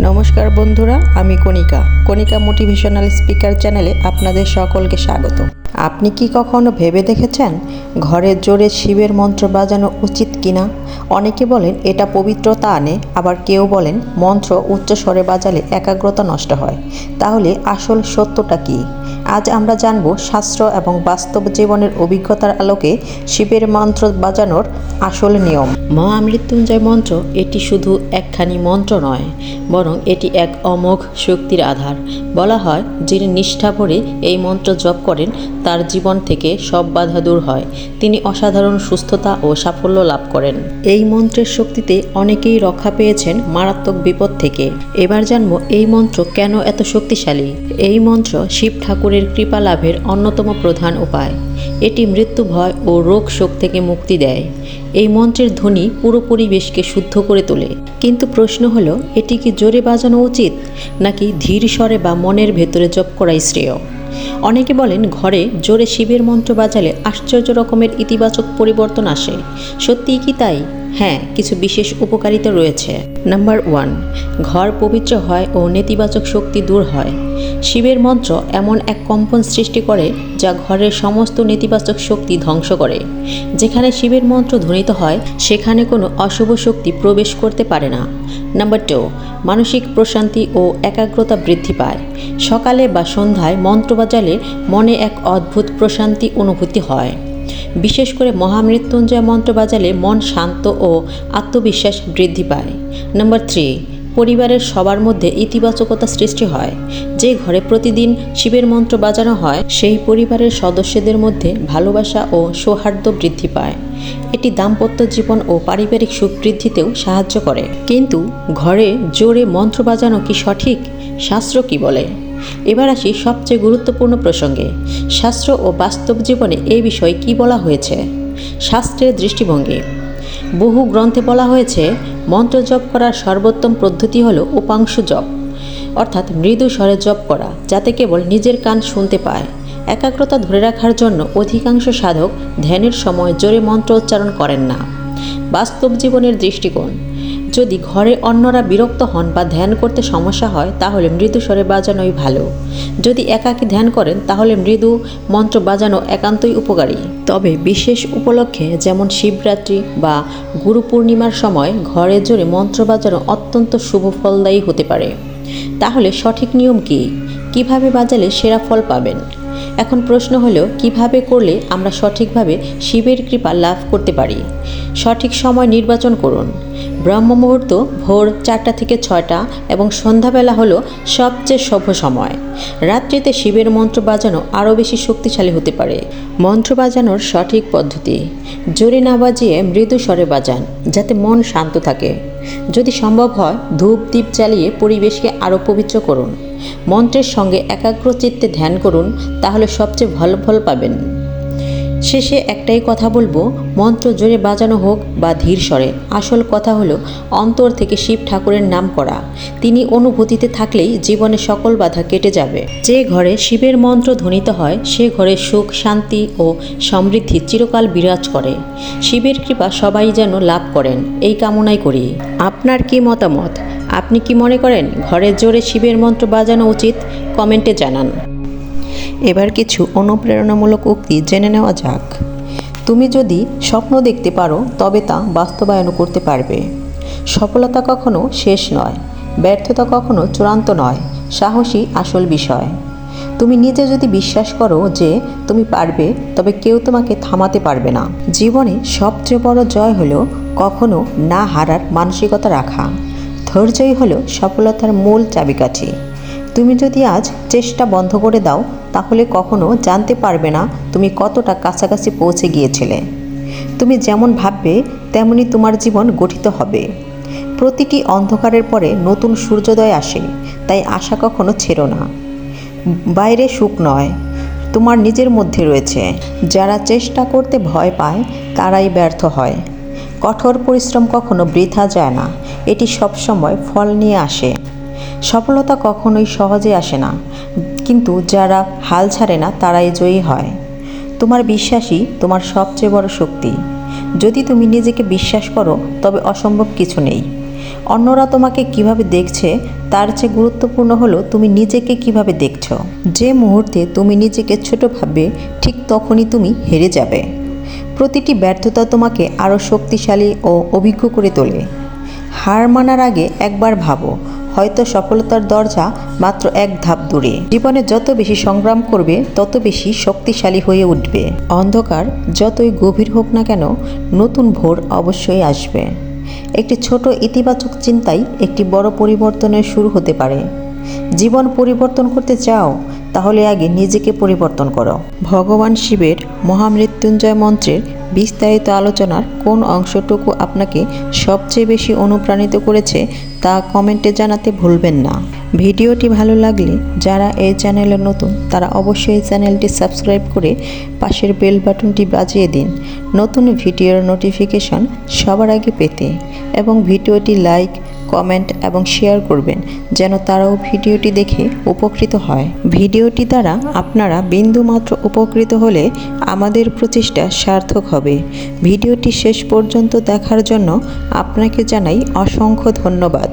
নমস্কার বন্ধুরা, আমি কণিকা। কণিকা মোটিভেশনাল স্পিকার চ্যানেলে আপনাদের সকলকে স্বাগত। আপনি কি কখনো ভেবে দেখেছেন ঘরের জোরে শিবের মন্ত্র বাজানো উচিত কিনা? অনেকে বলেন, এটা পবিত্রতা আনে। আবার কেউ বলেন, মন্ত্র উচ্চস্বরে বাজালে একাগ্রতা নষ্ট হয়। তাহলে আসল সত্যটা কি? আজ আমরা জানব শাস্ত্র এবং বাস্তব জীবনের অভিজ্ঞতার আলোকে শিবের মন্ত্র বাজানোর আসল নিয়ম। মহামৃত্যুঞ্জয় মন্ত্র এটি শুধু একখানি মন্ত্র নয়, বরং এটি এক অমোঘ শক্তির আধার। বলা হয়, যিনি নিষ্ঠা ভরে এই মন্ত্র জপ করেন, তার জীবন থেকে সব বাধা দূর হয়। তিনি অসাধারণ সুস্থতা ও সাফল্য লাভ করেন। এই মন্ত্রের শক্তিতে অনেকেই রক্ষা পেয়েছেন মারাত্মক বিপদ থেকে। এবার জানব, এই মন্ত্র কেন এত শক্তিশালী? এই মন্ত্র শিব ঠাকুরের কৃপা লাভের অন্যতম প্রধান উপায়। এটি মৃত্যু ভয় ও রোগ শোক থেকে মুক্তি দেয়। এই মন্ত্রের ধ্বনি পুরো পরিবেশকে শুদ্ধ করে তোলে। কিন্তু প্রশ্ন হলো, এটি কি জোরে বাজানো উচিত, নাকি ধীর স্বরে বা মনের ভেতরে জপ করাই শ্রেয়? অনেকে বলেন, ঘরে জোরে শিবের মন্ত্র বাজালে আশ্চর্য রকমের ইতিবাচক পরিবর্তন আসে। সত্যিই কি তাই? হ্যাঁ কিছু বিশেষ উপকারিতা রয়েছে। নাম্বার ওয়ান, ঘর পবিত্র হয় ও নেতিবাচক শক্তি দূর হয়। শিবের মন্ত্র এমন এক কম্পন সৃষ্টি করে যা ঘরের সমস্ত নেতিবাচক শক্তি ধ্বংস করে। যেখানে শিবের মন্ত্র ধ্বনিত হয়, সেখানে কোনো অশুভ শক্তি প্রবেশ করতে পারে না। নাম্বার টু, মানসিক প্রশান্তি ও একাগ্রতা বৃদ্ধি পায়। সকালে বা সন্ধ্যায় মন্ত্র বাজালে মনে এক অদ্ভুত প্রশান্তি অনুভূতি হয়। বিশেষ করে মহামৃত্যুঞ্জয় মন্ত্র বাজালে মন শান্ত ও আত্মবিশ্বাস বৃদ্ধি পায়। নাম্বার থ্রি পরিবারের সবার মধ্যে ইতিবাচকতা সৃষ্টি হয়। যে ঘরে প্রতিদিন শিবের মন্ত্র বাজানো হয়, সেই পরিবারের সদস্যদের মধ্যে ভালোবাসা ও সৌহার্দ্য বৃদ্ধি পায়। এটি দাম্পত্য জীবন ও পারিবারিক সুখ বৃদ্ধিতেও সাহায্য করে। কিন্তু ঘরে জোরে মন্ত্র বাজানো কি সঠিক? শাস্ত্র কি বলে? এবার আসি সবচেয়ে গুরুত্বপূর্ণ প্রসঙ্গে। শাস্ত্র ও বাস্তব জীবনে এই বিষয়ে কি বলা হয়েছে? শাস্ত্রের দৃষ্টিভঙ্গি। বহু গ্রন্থে বলা হয়েছে মন্ত্র জপ করার সর্বোত্তম পদ্ধতি হল উপাংশ জপ। অর্থাৎ মৃদু স্বরে জপ করা, যাতে কেবল নিজের কান শুনতে পায়। একাগ্রতা ধরে রাখার জন্য অধিকাংশ সাধক ধ্যানের সময় জোরে মন্ত্র উচ্চারণ করেন না। বাস্তব জীবনের দৃষ্টিকোণ। যদি ঘরে অন্যরা বিরক্ত হন বা ধ্যান করতে সমস্যা হয়, তাহলে মৃদু স্বরে বাজানোই ভালো। যদি একাকী ধ্যান করেন, তাহলে মৃদু মন্ত্র বাজানো একান্তই উপকারী। তবে বিশেষ উপলক্ষে যেমন শিবরাত্রি বা গুরু পূর্ণিমার সময় ঘরে জোরে মন্ত্র বাজানো অত্যন্ত শুভ ফলদায়ী হতে পারে। তাহলে সঠিক নিয়ম কী? কীভাবে বাজালে সেরা ফল পাবেন? এখন প্রশ্ন হলো, কীভাবে করলে আমরা সঠিকভাবে শিবের কৃপা লাভ করতে পারি? সঠিক সময় নির্বাচন করুন। ব্রহ্ম মুহূর্ত ভোর চারটা থেকে ছয়টা এবং সন্ধ্যাবেলা হলো সবচেয়ে সভ্য সময়। রাত্রিতে শিবের মন্ত্র বাজানো আরও বেশি শক্তিশালী হতে পারে। মন্ত্র বাজানোর সঠিক পদ্ধতি। জোরে না বাজিয়ে মৃদু স্বরে বাজান, যাতে মন শান্ত থাকে। যদি সম্ভব হয় ধূপ দ্বীপ জ্বালিয়ে পরিবেশকে আরও পবিত্র করুন। মন্ত্রের সঙ্গে একাগ্র চিত্তে ধ্যান করুন, তাহলে সবচেয়ে ভালো ফল পাবেন। শেষে একটাই কথা বলব, মন্ত্র জোরে বাজানো হোক বা ধীর স্বরে। আসল কথা হলো, অন্তর থেকে শিব ঠাকুরের নাম করা। তিনি অনুভূতিতে থাকলেই জীবনে সকল বাধা কেটে যাবে। যে ঘরে শিবের মন্ত্র ধ্বনিত হয়, সে ঘরে সুখ, শান্তি ও সমৃদ্ধি চিরকাল বিরাজ করে। শিবের কৃপা সবাই যেন লাভ করেন, এই কামনাই করি। আপনার কি মতামত? আপনি কি মনে করেন ঘরের জোরে শিবের মন্ত্র বাজানো উচিত? কমেন্টে জানান। এবার কিছু অনুপ্রেরণামূলক উক্তি জেনে নেওয়া যাক। তুমি যদি স্বপ্ন দেখতে পারো, তবে তা বাস্তবায়ন করতে পারবে। সফলতা কখনো শেষ নয়, ব্যর্থতা কখনো চূড়ান্ত নয় সাহসী আসল বিষয়। তুমি নিজে যদি বিশ্বাস করো যে তুমি পারবে, তবে কেউ তোমাকে থামাতে পারবে না। জীবনে সবচেয়ে বড় জয় হলো কখনো না হারার মানসিকতা রাখা। ধৈর্যই হলো সফলতার মূল চাবিকাঠি। তুমি যদি আজ চেষ্টা বন্ধ করে দাও, তাহলে কখনো জানতে পারবে না তুমি কতটা কাছাকাছি পৌঁছে গিয়েছিলে। তুমি যেমন ভাববে, তেমনি তোমার জীবন গঠিত হবে। প্রতিটি অন্ধকারের পরে নতুন সূর্যোদয় আসে, তাই আশা কখনো ছেড়ো না। বাইরে সুখ নয়, তোমার নিজের মধ্যে রয়েছে। যারা চেষ্টা করতে ভয় পায়, তারাই ব্যর্থ হয়। কঠোর পরিশ্রম কখনো বৃথা যায় না। এটি সবসময় ফল নিয়ে আসে। সফলতা কখনোই সহজে আসে না। কিন্তু যারা হাল ছাড়ে না, তারাই জয়ী হয়। তোমার বিশ্বাসই তোমার সবচেয়ে বড় শক্তি। যদি তুমি নিজেকে বিশ্বাস করো, তবে অসম্ভব কিছু নেই। অন্যরা তোমাকে কীভাবে দেখছে, তার চেয়ে গুরুত্বপূর্ণ হলো তুমি নিজেকে কীভাবে দেখছ। যে মুহূর্তে তুমি নিজেকে ছোট ভাববে, ঠিক তখনই তুমি হেরে যাবে। প্রতিটি ব্যর্থতা তোমাকে আরও শক্তিশালী ও অভিজ্ঞ করে তোলে। হার মানার আগে একবার ভাবো, হয়তো সফলতার দরজা মাত্র এক ধাপ দূরে। জীবনে যত বেশি সংগ্রাম করবে, তত বেশি শক্তিশালী হয়ে উঠবে। অন্ধকার যতই গভীর হোক না কেন, নতুন ভোর অবশ্যই আসবে। একটি ছোট ইতিবাচক চিন্তাই একটি বড় পরিবর্তনের শুরু হতে পারে। জীবন পরিবর্তন করতে চাও তাহলে আগে নিজেকে পরিবর্তন করো। ভগবান শিবের মহামৃত্যুঞ্জয় মন্ত্রের বিস্তারিত আলোচনার কোন অংশটুকু আপনাকে সবচেয়ে বেশি অনুপ্রাণিত করেছে তা কমেন্টে জানাতে ভুলবেন না। ভিডিওটি ভালো লাগলে যারা এই চ্যানেলে নতুন, তারা অবশ্যই এই চ্যানেলটি সাবস্ক্রাইব করে পাশের বেল বাটনটি বাজিয়ে দিন। নতুন ভিডিওর নোটিফিকেশন সবার আগে পেতে এবং ভিডিওটি লাইক কমেন্ট এবং শেয়ার করবেন, যেন তারাও ভিডিওটি দেখে উপকৃত হয়। ভিডিওটি দ্বারা আপনারা বিন্দুমাত্র উপকৃত হলে আমাদের প্রচেষ্টা সার্থক হবে। ভিডিওটি শেষ পর্যন্ত দেখার জন্য আপনাকে জানাই অসংখ্য ধন্যবাদ।